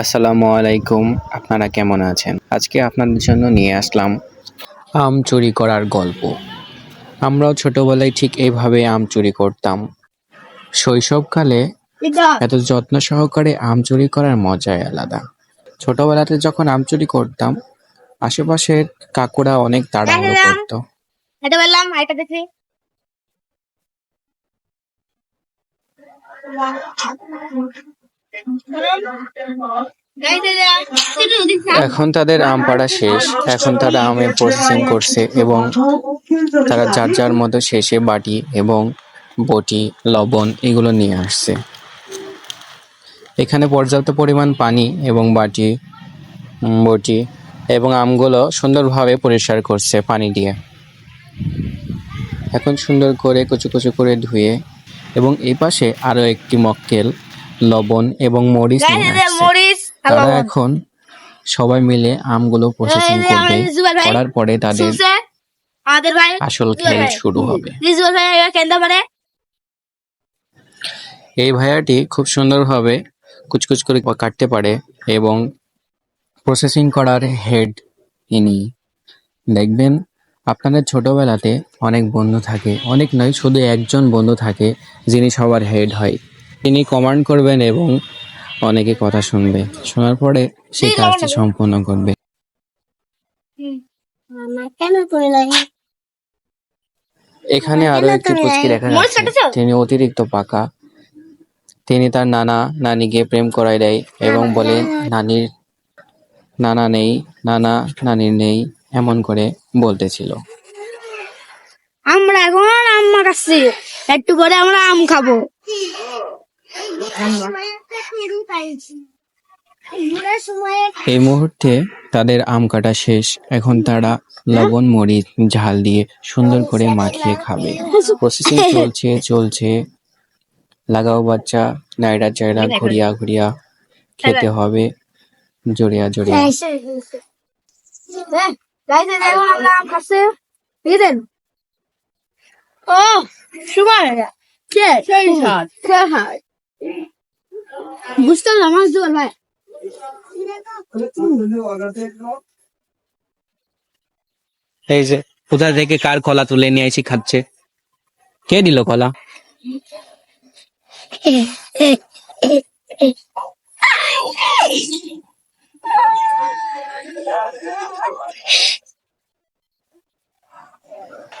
আসসালামু আলাইকুম আপনারা কেমন আছেন? আজকে আপনাদের জন্য নিয়ে আসলাম আম চুরি করার গল্প। আমরাও ছোটবেলায় ঠিক এইভাবে আম চুরি করতাম। শৈশবকালে এত যত্ন সহকারে আম চুরি করার মজাই আলাদা। ছোটবেলাতে যখন আম চুরি করতাম আশেপাশের কাকুরা অনেক তাড়াহুড়ো করতো। দেখি। এখন তাদের আম পাড়া শেষ। এখন তারা আমের প্রসেসিং করছে এবং তারা যার যার মতো শেষে বাটি এবং বটি, লবণ এগুলো নিয়ে আসছে। এখানে পর্যাপ্ত পরিমাণ পানি এবং বাটি বটি এবং আমগুলো সুন্দরভাবে পরিষ্কার করছে পানি দিয়ে। এখন সুন্দর করে কুচু কুচু করে ধুয়ে এবং এই পাশে আরও একটি মক্কেল লবণ এবং মরিচ নিয়ে আসছে। তারা এখন সবাই মিলে আমগুলো প্রসেসিং করবে। করার পরে তাদের আমাদের ভাই আসল খেল শুরু হবে। এই ভাইয়াটি খুব সুন্দরভাবে কুচকুচ করে কাটতে পারে এবং প্রসেসিং করার হেড ইনি। দেখবেন আপনাদের ছোটবেলাতে অনেক বন্ধু থাকে অনেক নয় শুধু একজন বন্ধু থাকে যিনি সবার হেড হয়। তিনি কমান্ড করবেন এবং অনেকে কথা শুনবে। শোনার পরে সেই কাজটি সম্পূর্ণ করবে। এখানে আরও একটি পুচকি দেখা যাচ্ছে। তিনি অতিরিক্ত পাকা। তিনি তার নানা নানিকে প্রেম করাই দেয় এবং বলে নানির নানা নেই নানা নানির নেই এমন করে বলতেছিল। আমরা এখন আম মাখাচ্ছি একটু করে আমরা আম খাব। এই মুহূর্তে তাদের আম কাটা শেষ। এখন তারা লবণ মরিচ ঝাল দিয়ে সুন্দর করে মাখিয়ে খাবে। প্রসেসিং চলছে চলছে। লাগাও বাচ্চা নাইরা চাইরা ঘুরিয়া ঘুরিয়া খেতে হবে। জড়িয়া জড়িয়া। ও সুগার বুঝতে পারলাম আমার জোর ভাই। এই যে কোথা থেকে কার কলা তুলে নিয়ে এসে খাচ্ছে? কে দিল কলা?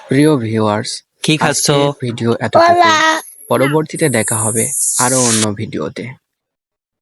প্রিয় ভিউয়ার্স কি খাচ্ছ? ভিডিও এত পরবর্তীতে দেখা হবে। আরও অন্য ভিডিওতে।